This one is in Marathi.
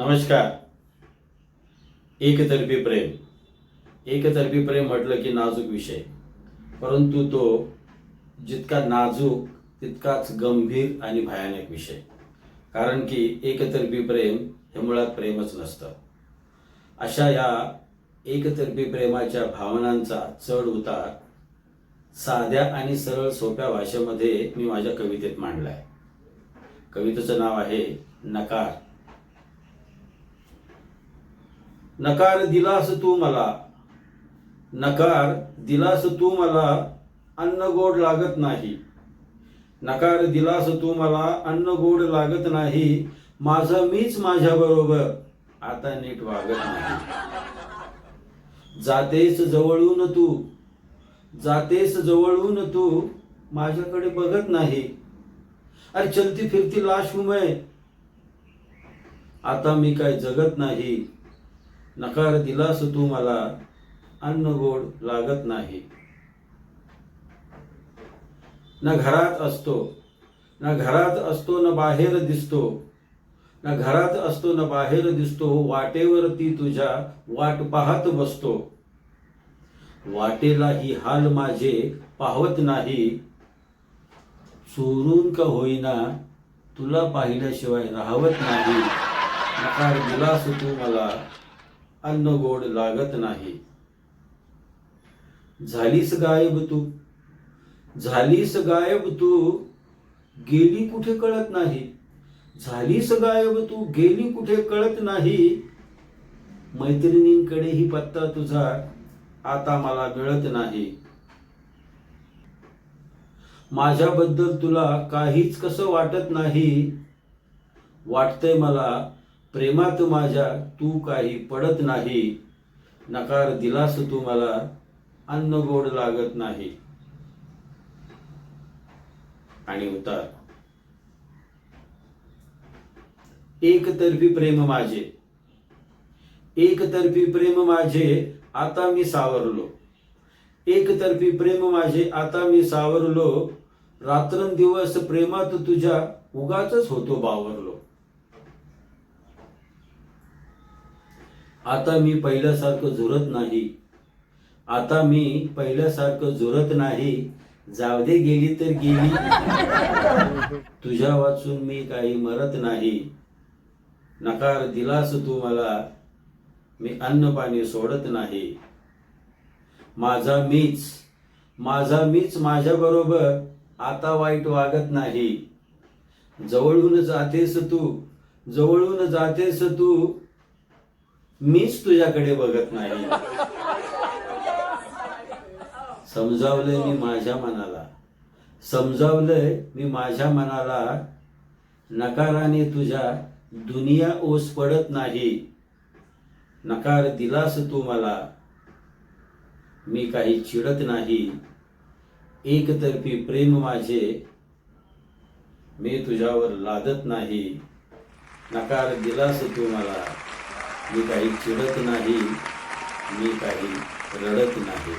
नमस्कार. एकतर्फी प्रेम. एकतर्फी प्रेम म्हटलं की नाजूक विषय. परंतु तो जितका नाजूक तितकाच गंभीर आणि भयानक विषय. कारण की एकतर्फी प्रेम हे मुळात प्रेमच नसतं. अशा या एकतर्फी प्रेमाच्या भावनांचा चढ उतार साध्या आणि सरळ सोप्या भाषेमध्ये मी माझ्या कवितेत मांडलाय. कवितेचं नाव आहे नकार. नकार दिलास तू मला. नकार दिलास तू मला अन्न गोड लागत नाही. नकार दिलास तू मला अन्न गोड लागत नाही. माझं मीच माझ्या बरोबर आता नीट वागत नाही. जातेस जवळून तू. जातेस जवळून तू माझ्याकडे बघत नाही. अरे चलती फिरती लाश हूं आता मी काय जगत नाही. नकार दिलास तू मला अन्न गोड लागत नाही. न घरात असतो न घरात असतो न बाहेर दिसतो. न घरात असतो न बाहेर दिसतो वाटेवरती तुझ्या वाट पाहत बसतो. वाटेला ही हाल माझे पाहत नाही. चोरून का होईना तुला पाहिल्याशिवाय राहवत नाही. नकार दिलास तू मला अन्न गोड लागत नाही. झालीस गायब तू. झालीस गायब तू. गेली कुठे कळत नाही. झालीस गायब तू. गेली कुठे कळत नाही. मैत्रिणींकडेही पत्ता तुझा. आता मला मिळत नाही. माझ्याबद्दल तुला काहीच कसं वाटत नाही. वाटतंय मला प्रेमात माझ्या तू काही पडत नाही. नकार दिलास तू मला अन्न गोड लागत नाही. आणि उतार एकतर्फी प्रेम माझे. एकतर्फी प्रेम माझे आता मी सावरलो. एकतर्फी प्रेम माझे आता मी सावरलो. रात्रंदिवस प्रेमात तुझ्या उगाच होतो बावरलो. आता मी पहिल्यासारखं झुरत नाही. आता मी पहिल्यासारखं झुरत नाही. जाऊ दे गेली तर गेली. तुझ्या वाचून मी काही मरत नाही. नकार दिलास तू मला. मी अन्न पाणी सोडत नाही. माझा मीच माझा मीच माझ्या बरोबर आता वाईट वागत नाही. जवळून जातेस तू जवळून जातेस तू. मीच तुझ्याकडे बघत नाही. समजावलंय मी माझ्या मनाला. समजावलंय मी माझ्या मनाला. नकाराने तुझ्या दुनिया ओस पडत नाही. नकार दिलास तू मला. मी काही चिडत नाही. एकतर्फी प्रेम माझे मी तुझ्यावर लादत नाही. नकार दिलास तू मला. मी काही चिडत नाही मी काही रडत नाही.